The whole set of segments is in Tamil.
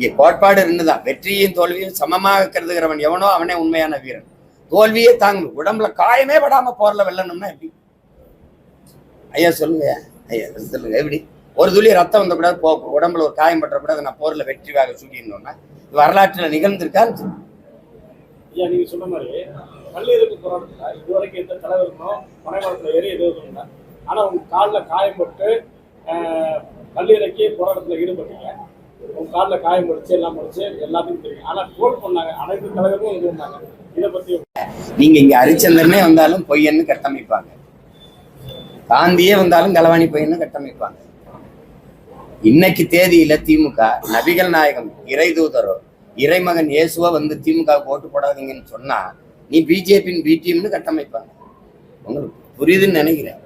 இங்கே கோட்பாடு இருந்துதான் வெற்றியும் தோல்வியும் சமமாக கருதுகிறவன் எவனோ அவனே உண்மையான வீரன். தோல்வியே தாங்கணும் உடம்புல காயமே படாம போர்ல வெல்லணும்னா எப்படி? ஐயா சொல்லுங்க. ஐயா சொல்லுங்க. எப்படி? ஒரு துளி ரத்தம் வந்த போ. உடம்புல ஒரு காயம் பற்ற கூட நான் போர்ல வெற்றிவாக சூடினோம்னா வரலாற்றுல நிகழ்ந்திருக்கா? ஐயா நீங்க சொன்ன மாதிரி கல்லீரலுக்கு போராட்டத்துல இதுவரைக்கும் எந்த தலைவருக்கும் பனைமரத்துல ஏறி எதுவும் இல்லை. ஆனா உங்க காலில் காயப்பட்டு ஆஹ், கல்லீரலுக்கு போராட்டத்துல ஈடுபட்டீங்க. காலில் காயம் முடிச்சு எல்லாம் முடிச்சு எல்லாத்தையும் தெரியும். ஆனா கோல் பண்ணாங்க. அனைத்து தலைவரும் இது பண்ணாங்க. இதை பத்தி நீங்க இங்க ஹரிச்சந்திரனே வந்தாலும் பொய்யன்னு கட்டமைப்பாங்க. காந்தியே வந்தாலும் களவாணி பொய்யன்னு கட்டமைப்பாங்க. இன்னைக்கு தேதியில திமுக நபிகள் நாயகம் இறை தூதரோ இறைமகன் இயேசுவா வந்து திமுக ஓட்டு போடாதீங்கன்னு சொன்னா நீ பிஜேபியின் பி டீம்னு கட்டமைப்பாங்க. உங்களுக்கு புரியுதுன்னு நினைக்கிறேன்.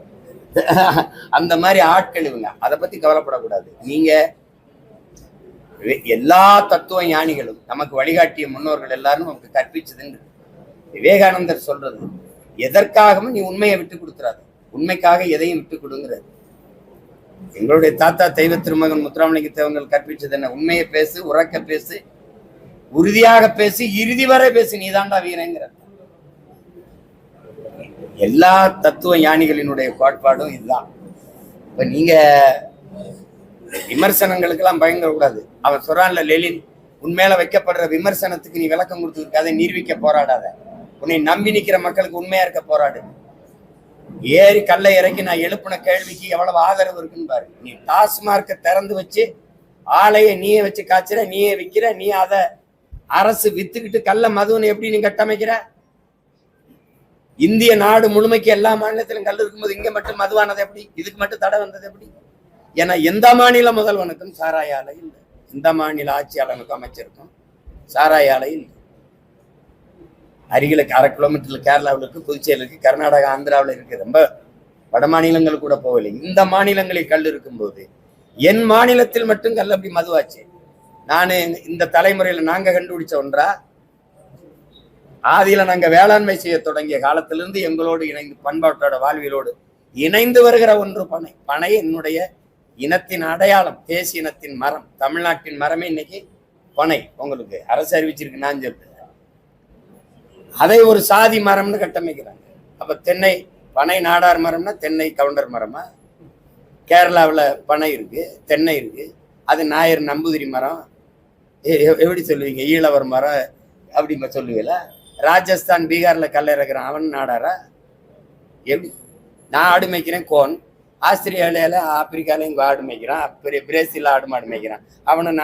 அந்த மாதிரி ஆட்கள் இவங்க. அதை பத்தி கவலைப்படக்கூடாது. நீங்க எல்லா தத்துவ ஞானிகளும் நமக்கு வழிகாட்டிய முன்னோர்கள் எல்லாரும் நமக்கு கற்பிச்சதுன்னு விவேகானந்தர் சொல்றது எதற்காகவும் நீ உண்மையை விட்டு கொடுத்துறாது. உண்மைக்காக எதையும் விட்டு கொடுங்கிறது எங்களுடைய தாத்தா தெய்வ திருமகன் முத்துராமலிங்க தேவங்கள் கற்பிச்சது என்ன? உண்மையை பேசு உறக்க பேசு உறுதியாக பேசு இறுதி வரை பேசு நீதாண்டா வீரங்கிற. எல்லா தத்துவ ஞானிகளினுடைய கோட்பாடும் இதுதான். இப்ப நீங்க விமர்சனங்களுக்கெல்லாம் பயங்கர கூடாது. சொல்றான்ல லெலின் உண்மையில வைக்கப்படுற விமர்சனத்துக்கு நீ விளக்கம் கொடுத்துருக்காத நிரூபிக்க போராடாத. உன்னை நம்பி நிக்கிற மக்களுக்கு உண்மையா இருக்க போராடு. ஏறி கல்லை இறக்கி நான் எழுப்பின கேள்விக்கு எவ்வளவு ஆதரவு இருக்குன்னு பாரு. நீ டாஸ்மார்க்க திறந்து வச்சு ஆலையை நீயே வச்சு காய்ச்சுற நீயே விக்கிற நீ அதை அரசு வித்துக்கிட்டு கல்ல மதுவனை எப்படி நீ கட்டமைக்கிற? இந்திய நாடு முழுமைக்கு எல்லா மாநிலத்திலும் கல் இருக்கும்போது இங்க மட்டும் மதுவானது எப்படி? இதுக்கு மட்டும் தடை வந்தது எப்படி? ஏன்னா எந்த மாநில முதல்வனுக்கும் சாராய ஆலை இல்லை. எந்த மாநில ஆட்சியாளனுக்கும் அமைச்சருக்கும் சாராய ஆலை இல்லை. அருகிலுக்கு அரை கிலோமீட்டரில் கேரளாவில் இருக்கு புதுச்சேரியில் இருக்குது கர்நாடகா ஆந்திராவில் இருக்குது ரொம்ப வட மாநிலங்கள் கூட போகலை. இந்த மாநிலங்களில் கல் இருக்கும்போது என் மாநிலத்தில் மட்டும் கல் அப்படி மதுவாச்சு. நான் இந்த தலைமுறையில நாங்க கண்டுபிடிச்ச ஒன்றா ஆதியில நாங்க வேளாண்மை செய்ய தொடங்கிய காலத்திலிருந்து எங்களோடு இணைந்து பண்பாட்டோட வாழ்வியலோடு இணைந்து வருகிற ஒன்று பனை. பனை என்னுடைய இனத்தின் அடையாளம் தேசிய இனத்தின் மரம் தமிழ்நாட்டின் மரமே இன்னைக்கு பனை உங்களுக்கு அரசு அறிவிச்சிருக்கு நான் சொல்றேன். அதை ஒரு சாதி மரம்னு கட்டமைக்கிறாங்க. அப்ப தென்னை பனை நாடார் மரம்னா தென்னை கவுண்டர் மரமா? கேரளாவில் பனை இருக்கு தென்னை இருக்கு. அது நாயர் நம்பூதிரி மரம். எப்படி சொல்லுவீங்க? ஈழவர் மரம் அப்படி சொல்லுவீங்களா? ராஜஸ்தான் பீகாரில் கல்ல இறக்குறான் அவன் நாடாரா? எப்படி? நான் ஆடு மேய்க்கிறேன் கோன். ஆஸ்திரேலியால ஆப்பிரிக்கால இங்க ஆடு மேய்க்கிறான். பிரேசில் ஆடு மாடு மேய்க்கிறான். அவனை